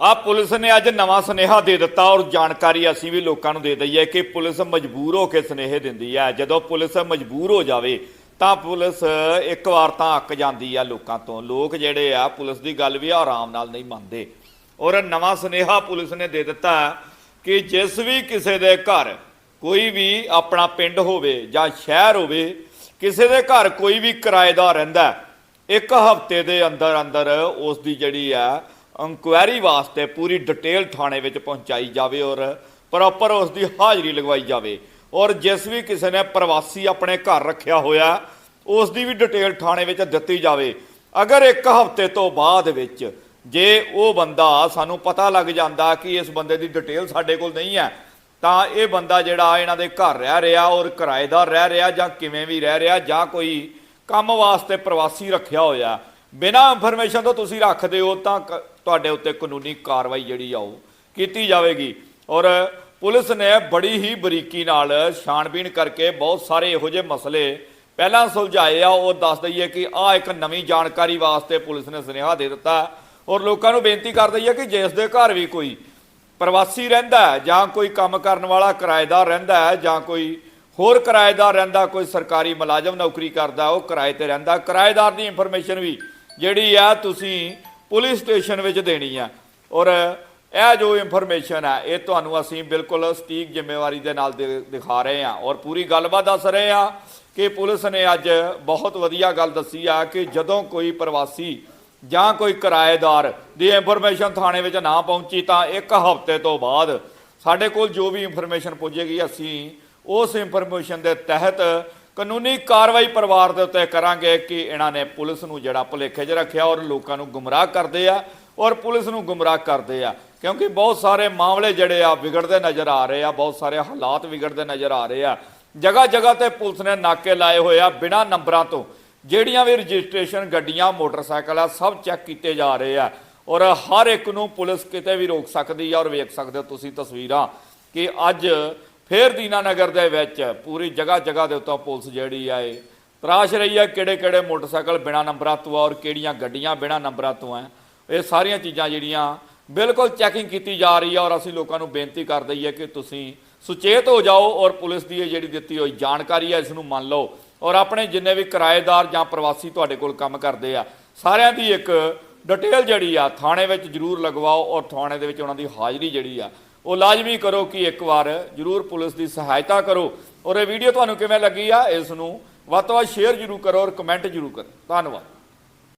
ਆ ਪੁਲਿਸ ਨੇ ਅੱਜ ਨਵਾਂ ਸੁਨੇਹਾ ਦੇ ਦਿੱਤਾ ਔਰ ਜਾਣਕਾਰੀ ਅਸੀਂ ਵੀ ਲੋਕਾਂ ਨੂੰ ਦੇ ਦਈਏ ਕਿ ਪੁਲਿਸ ਮਜਬੂਰ ਹੋ ਕੇ ਸੁਨੇਹੇ ਦਿੰਦੀ ਹੈ। ਜਦੋਂ ਪੁਲਿਸ ਮਜਬੂਰ ਹੋ ਜਾਵੇ, ਤਾਂ ਪੁਲਿਸ ਇੱਕ ਵਾਰ ਤਾਂ ਅੱਕ ਜਾਂਦੀ ਆ ਲੋਕਾਂ ਤੋਂ। ਲੋਕ ਜਿਹੜੇ ਆ, ਪੁਲਿਸ ਦੀ ਗੱਲ ਵੀ ਆਰਾਮ ਨਾਲ ਨਹੀਂ ਮੰਨਦੇ। ਔਰ ਨਵਾਂ ਸੁਨੇਹਾ ਪੁਲਿਸ ਨੇ ਦੇ ਦਿੱਤਾ ਕਿ ਜਿਸ ਵੀ ਕਿਸੇ ਦੇ ਘਰ ਕੋਈ ਵੀ ਆਪਣਾ ਪਿੰਡ ਹੋਵੇ ਜਾਂ ਸ਼ਹਿਰ ਹੋਵੇ, ਕਿਸੇ ਦੇ ਘਰ ਕੋਈ ਵੀ ਕਿਰਾਏਦਾਰ ਰਹਿੰਦਾ ਇੱਕ ਹਫ਼ਤੇ ਦੇ ਅੰਦਰ ਅੰਦਰ ਉਸ ਦੀ ਜਿਹੜੀ ਆ ਇਨਕੁਆਇਰੀ ਵਾਸਤੇ ਪੂਰੀ ਡਿਟੇਲ ਥਾਣੇ ਵਿੱਚ ਪਹੁੰਚਾਈ ਜਾਵੇ ਔਰ ਪ੍ਰੋਪਰ ਉਸ ਦੀ ਹਾਜ਼ਰੀ ਲਗਵਾਈ ਜਾਵੇ। ਔਰ ਜਿਸ ਵੀ ਕਿਸੇ ਨੇ ਪ੍ਰਵਾਸੀ ਆਪਣੇ ਘਰ ਰੱਖਿਆ ਹੋਇਆ, ਉਸ ਦੀ ਵੀ ਡਿਟੇਲ ਥਾਣੇ ਵਿੱਚ ਦਿੱਤੀ ਜਾਵੇ। ਅਗਰ ਇੱਕ ਹਫ਼ਤੇ ਤੋਂ ਬਾਅਦ ਵਿੱਚ ਜੇ ਉਹ ਬੰਦਾ, ਸਾਨੂੰ ਪਤਾ ਲੱਗ ਜਾਂਦਾ ਕਿ ਇਸ ਬੰਦੇ ਦੀ ਡਿਟੇਲ ਸਾਡੇ ਕੋਲ ਨਹੀਂ ਹੈ, ਤਾਂ ਇਹ ਬੰਦਾ ਜਿਹੜਾ ਇਹਨਾਂ ਦੇ ਘਰ ਰਹਿ ਰਿਹਾ ਔਰ ਕਿਰਾਏਦਾਰ ਰਹਿ ਰਿਹਾ ਜਾਂ ਕਿਵੇਂ ਵੀ ਰਹਿ ਰਿਹਾ ਜਾਂ ਕੋਈ ਕੰਮ ਵਾਸਤੇ ਪ੍ਰਵਾਸੀ ਰੱਖਿਆ ਹੋਇਆ, ਬਿਨਾਂ ਇਨਫੋਰਮੇਸ਼ਨ ਤੋਂ ਤੁਸੀਂ ਰੱਖਦੇ ਹੋ ਤਾਂ ਕ- ਤੁਹਾਡੇ ਉੱਤੇ ਕਾਨੂੰਨੀ ਕਾਰਵਾਈ ਜਿਹੜੀ ਆ ਉਹ ਕੀਤੀ ਜਾਵੇਗੀ। ਔਰ ਪੁਲਿਸ ਨੇ ਬੜੀ ਹੀ ਬਰੀਕੀ ਨਾਲ ਛਾਣਬੀਣ ਕਰਕੇ ਬਹੁਤ ਸਾਰੇ ਇਹੋ ਜਿਹੇ ਮਸਲੇ ਪਹਿਲਾਂ ਸੁਲਝਾਏ ਆ। ਉਹ ਦੱਸ ਦਈਏ ਕਿ ਆ ਇੱਕ ਨਵੀਂ ਜਾਣਕਾਰੀ ਵਾਸਤੇ ਪੁਲਿਸ ਨੇ ਸੁਨੇਹਾ ਦੇ ਦਿੱਤਾ। ਔਰ ਲੋਕਾਂ ਨੂੰ ਬੇਨਤੀ ਕਰ ਦਈਏ ਕਿ ਜਿਸ ਦੇ ਘਰ ਵੀ ਕੋਈ ਪ੍ਰਵਾਸੀ ਰਹਿੰਦਾ ਜਾਂ ਕੋਈ ਕੰਮ ਕਰਨ ਵਾਲਾ ਕਿਰਾਏਦਾਰ ਰਹਿੰਦਾ ਜਾਂ ਕੋਈ ਹੋਰ ਕਿਰਾਏਦਾਰ ਰਹਿੰਦਾ, ਕੋਈ ਸਰਕਾਰੀ ਮੁਲਾਜ਼ਮ ਨੌਕਰੀ ਕਰਦਾ, ਉਹ ਕਿਰਾਏ ਤੇ ਰਹਿੰਦਾ। ਕਿਰਾਏਦਾਰ ਦੀ ਇਨਫੋਰਮੇਸ਼ਨ ਵੀ ਜਿਹੜੀ ਆ ਤੁਸੀਂ ਪੁਲਿਸ ਸਟੇਸ਼ਨ ਵਿੱਚ ਦੇਣੀ ਆ। ਔਰ ਇਹ ਜੋ ਇਨਫੋਰਮੇਸ਼ਨ ਹੈ ਇਹ ਤੁਹਾਨੂੰ ਅਸੀਂ ਬਿਲਕੁਲ ਸਟੀਕ ਜ਼ਿੰਮੇਵਾਰੀ ਦੇ ਨਾਲ ਦਿਖਾ ਰਹੇ ਹਾਂ ਔਰ ਪੂਰੀ ਗੱਲਬਾਤ ਦੱਸ ਰਹੇ ਹਾਂ ਕਿ ਪੁਲਿਸ ਨੇ ਅੱਜ ਬਹੁਤ ਵਧੀਆ ਗੱਲ ਦੱਸੀ ਆ ਕਿ ਜਦੋਂ ਕੋਈ ਪ੍ਰਵਾਸੀ ਜਾਂ ਕੋਈ ਕਿਰਾਏਦਾਰ ਦੀ ਇਨਫੋਰਮੇਸ਼ਨ ਥਾਣੇ ਵਿੱਚ ਨਾ ਪਹੁੰਚੀ ਤਾਂ ਇੱਕ ਹਫ਼ਤੇ ਤੋਂ ਬਾਅਦ ਸਾਡੇ ਕੋਲ ਜੋ ਵੀ ਇਨਫੋਰਮੇਸ਼ਨ ਪੁੱਜੇਗੀ, ਅਸੀਂ ਉਸ ਇਨਫੋਰਮੇਸ਼ਨ ਦੇ ਤਹਿਤ ਕਾਨੂੰਨੀ ਕਾਰਵਾਈ ਪਰਿਵਾਰ ਦੇ ਉੱਤੇ ਕਰਾਂਗੇ ਕਿ ਇਹਨਾਂ ਨੇ ਪੁਲਿਸ ਨੂੰ ਜਿਹੜਾ ਭੁਲੇਖੇ 'ਚ ਰੱਖਿਆ ਔਰ ਲੋਕਾਂ ਨੂੰ ਗੁੰਮਰਾਹ ਕਰਦੇ ਆ ਔਰ ਪੁਲਿਸ ਨੂੰ ਗੁੰਮਰਾਹ ਕਰਦੇ ਆ। ਕਿਉਂਕਿ ਬਹੁਤ ਸਾਰੇ ਮਾਮਲੇ ਜਿਹੜੇ ਆ ਵਿਗੜਦੇ ਨਜ਼ਰ ਆ ਰਹੇ ਆ, ਬਹੁਤ ਸਾਰੇ ਹਾਲਾਤ ਵਿਗੜਦੇ ਨਜ਼ਰ ਆ ਰਹੇ ਆ। ਜਗ੍ਹਾ ਜਗ੍ਹਾ ਤੇ ਪੁਲਿਸ ਨੇ ਨਾਕੇ ਲਾਏ ਹੋਏ ਆ ਬਿਨਾਂ ਨੰਬਰਾਂ ਤੋਂ। ਜਿਹੜੀਆਂ ਵੀ ਰਜਿਸਟ੍ਰੇਸ਼ਨ ਗੱਡੀਆਂ, ਮੋਟਰਸਾਈਕਲ ਆ, ਸਭ ਚੈੱਕ ਕੀਤੇ ਜਾ ਰਹੇ ਆ। ਔਰ ਹਰ ਇੱਕ ਨੂੰ ਪੁਲਿਸ ਕਿਤੇ ਵੀ ਰੋਕ ਸਕਦੀ ਆ ਔਰ ਵੇਖ ਸਕਦੇ ਹੋ ਤੁਸੀਂ ਤਸਵੀਰਾਂ ਕਿ ਅੱਜ ਫਿਰ ਦੀਨਾਨਗਰ ਦੇ ਵਿੱਚ ਪੂਰੀ ਜਗ੍ਹਾ ਜਗ੍ਹਾ ਦੇ ਉੱਤੇ ਪੁਲਿਸ ਜਿਹੜੀ ਆ ਇਹ ਤਰਾਸ਼ ਰਹੀ ਆ, ਕਿਹੜੇ ਕਿਹੜੇ ਮੋਟਰਸਾਈਕਲ ਬਿਨਾਂ ਨੰਬਰਾਂ ਤੋਂ ਆ ਔਰ ਕਿਹੜੀਆਂ ਗੱਡੀਆਂ ਬਿਨਾਂ ਨੰਬਰਾਂ ਤੋਂ ਆ। ਇਹ ਸਾਰੀਆਂ ਚੀਜ਼ਾਂ ਜਿਹੜੀਆਂ ਬਿਲਕੁਲ ਚੈਕਿੰਗ ਕੀਤੀ ਜਾ ਰਹੀ ਆ ਔਰ ਅਸੀਂ ਲੋਕਾਂ ਨੂੰ ਬੇਨਤੀ ਕਰ ਹੈ ਕਿ ਤੁਸੀਂ ਸੁਚੇਤ ਹੋ ਜਾਓ ਔਰ ਪੁਲਿਸ ਦੀ ਇਹ ਜਿਹੜੀ ਦਿੱਤੀ ਹੋਈ ਜਾਣਕਾਰੀ ਹੈ ਇਸ ਨੂੰ ਮੰਨ ਲਓ ਔਰ ਆਪਣੇ ਜਿੰਨੇ ਵੀ ਕਿਰਾਏਦਾਰ ਜਾਂ ਪ੍ਰਵਾਸੀ ਤੁਹਾਡੇ ਕੋਲ ਕੰਮ ਕਰਦੇ ਆ, ਸਾਰਿਆਂ ਦੀ ਇੱਕ ਡਿਟੇਲ ਜਿਹੜੀ ਆ ਥਾਣੇ ਵਿੱਚ ਜ਼ਰੂਰ ਲਗਵਾਓ ਔਰ ਥਾਣੇ ਦੇ ਵਿੱਚ ਉਹਨਾਂ ਦੀ ਹਾਜ਼ਰੀ ਜਿਹੜੀ ਆ ਉਹ ਲਾਜ਼ਮੀ ਕਰੋ ਕਿ ਇੱਕ ਵਾਰ ਜ਼ਰੂਰ ਪੁਲਿਸ ਦੀ ਸਹਾਇਤਾ ਕਰੋ। ਔਰ ਇਹ ਵੀਡੀਓ ਤੁਹਾਨੂੰ ਕਿਵੇਂ ਲੱਗੀ ਆ, ਇਸ ਨੂੰ ਵੱਧ ਤੋਂ ਵੱਧ ਸ਼ੇਅਰ ਜ਼ਰੂਰ ਕਰੋ ਔਰ ਕਮੈਂਟ ਜ਼ਰੂਰ ਕਰੋ। ਧੰਨਵਾਦ।